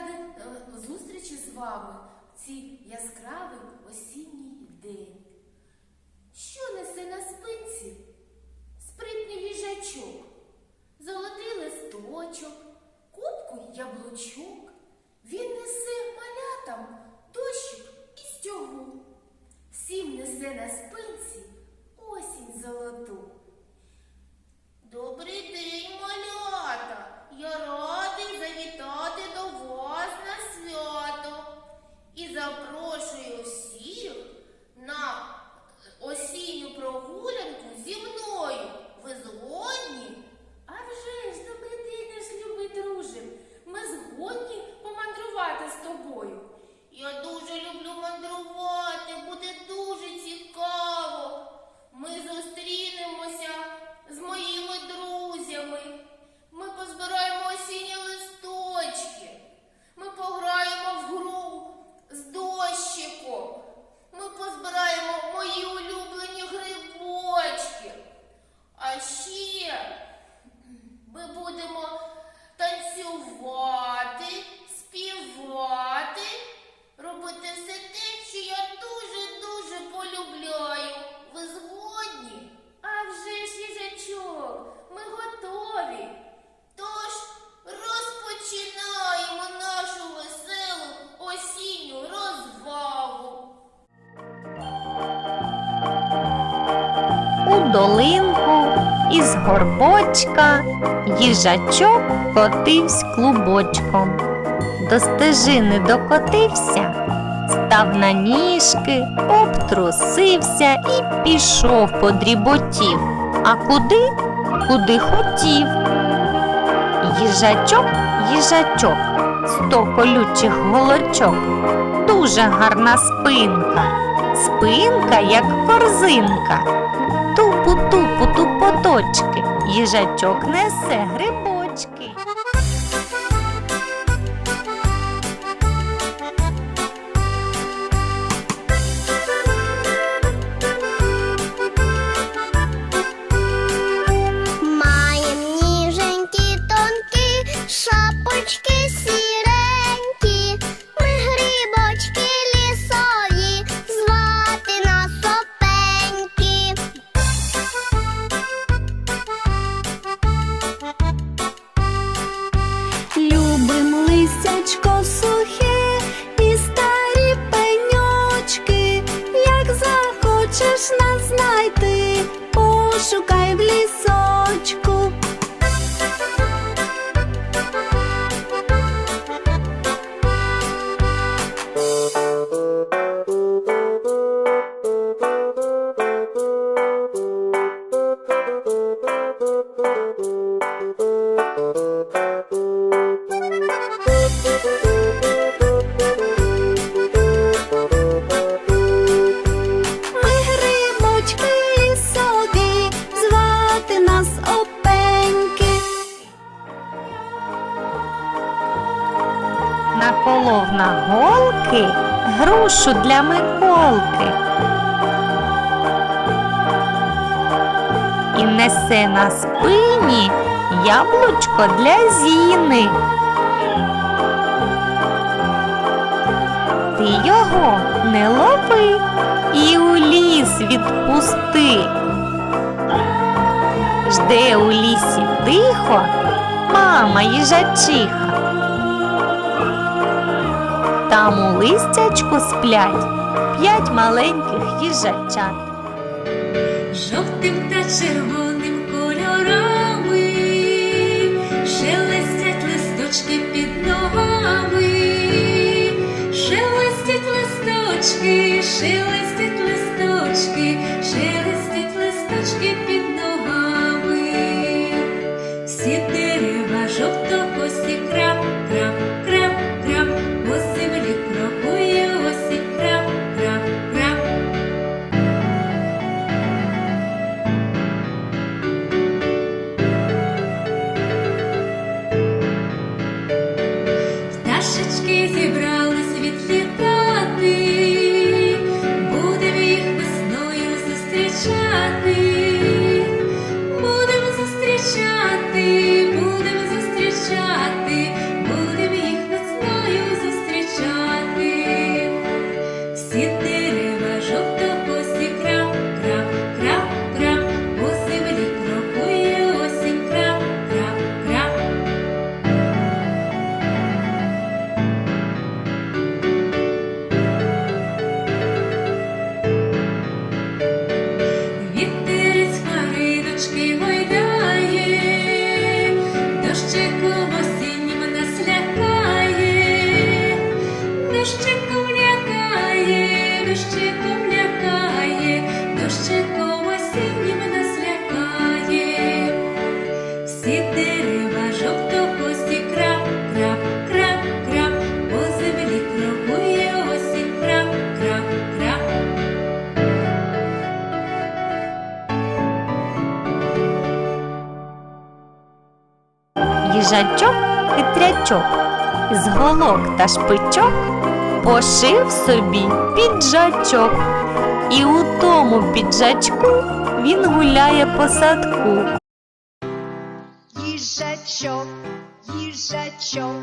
ради е, зустрічі з вами в цей яскравий осінній день. Що несе на спинці? Спритний їжачок, золотий листочок, кубку яблучок. Він несе малятам дощик і стягу. Всім несе на спинці осінь золоту. Добрий день, малята! Я радий долинку із горбочка їжачок котивсь клубочком. До стежини докотився, став на ніжки, обтрусився і пішов подріботів. А куди? Куди хотів. Їжачок, їжачок, сто колючих голочок, дуже гарна спинка, спинка, як корзинка. Тупоточки, їжачок несе грибочки. Опеньки. Наколов на голки грушу для Миколки. І несе на спині яблучко для Зіни. Ти його не лови і у ліс відпусти. Жде у лісі тихо мама їжачиха. Там у листячку сплять п'ять маленьких їжачат. Жовтим та червоним кольорами шелестять листочки під ногами, шелестять листочки, шелестять листочки, шелестять Від дерева жовтохості крап, крап, крап, по землі крокує осінь крап, крап, крап. Їжачок хитрячок з голок та шпичок пошив собі піджачок, і у тому піджачку він гуляє по садку. Їжачок, їжачок,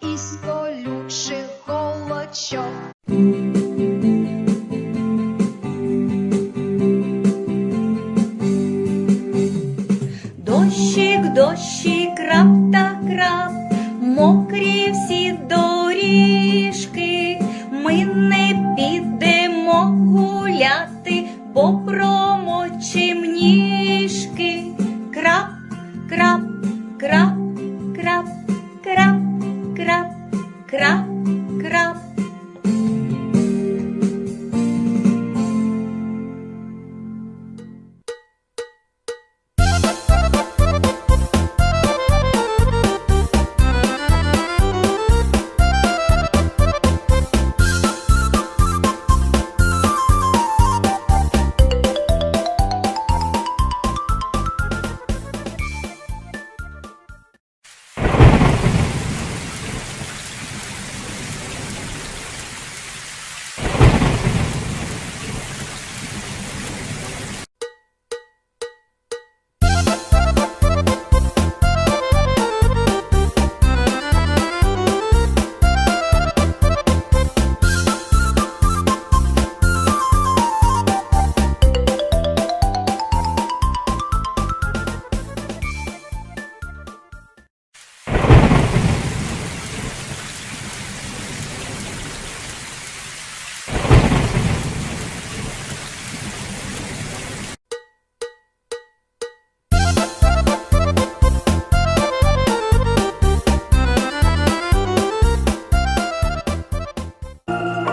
із колючих голочок.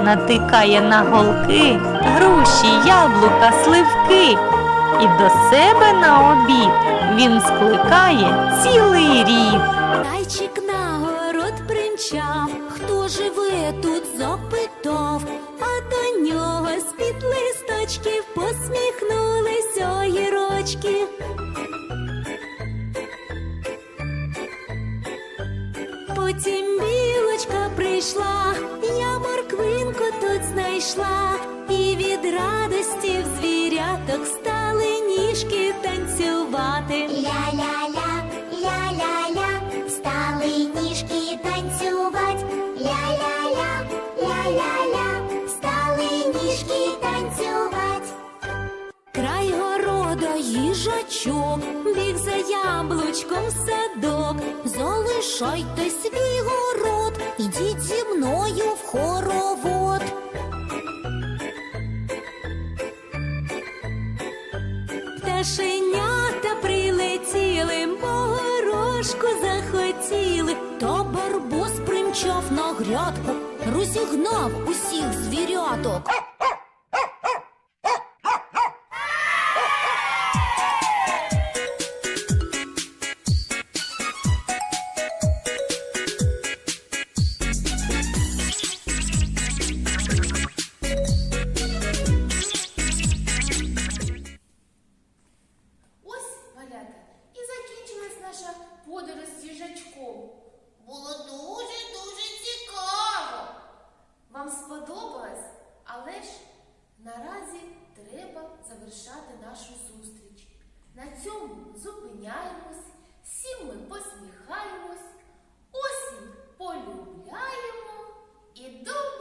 Натикає на голки груші, яблука, сливки. І до себе на обід він скликає цілий рів. Зайчик на город примчав, хто живе тут запитав, а до нього з-під листочків посміхнулись огірочки. Потім білочка прийшла, знайшла, і від радості в звіряток стали ніжки танцювати. Ля-ля-ля, ля-ля-ля, стали ніжки танцювать. Ля-ля-ля, ля-ля-ля, стали ніжки танцювать. Край города їжачок, біг за яблучком в садок. Залишайте свій город, ідіть зі мною в хоровод. Пташенята прилетіли, могорошку захотіли, та барбос примчав на грядку, розігнав усіх звіряток. завершати нашу зустріч. На цьому зупиняємось, всім ми посміхаємось, осінь полюбляємо і до.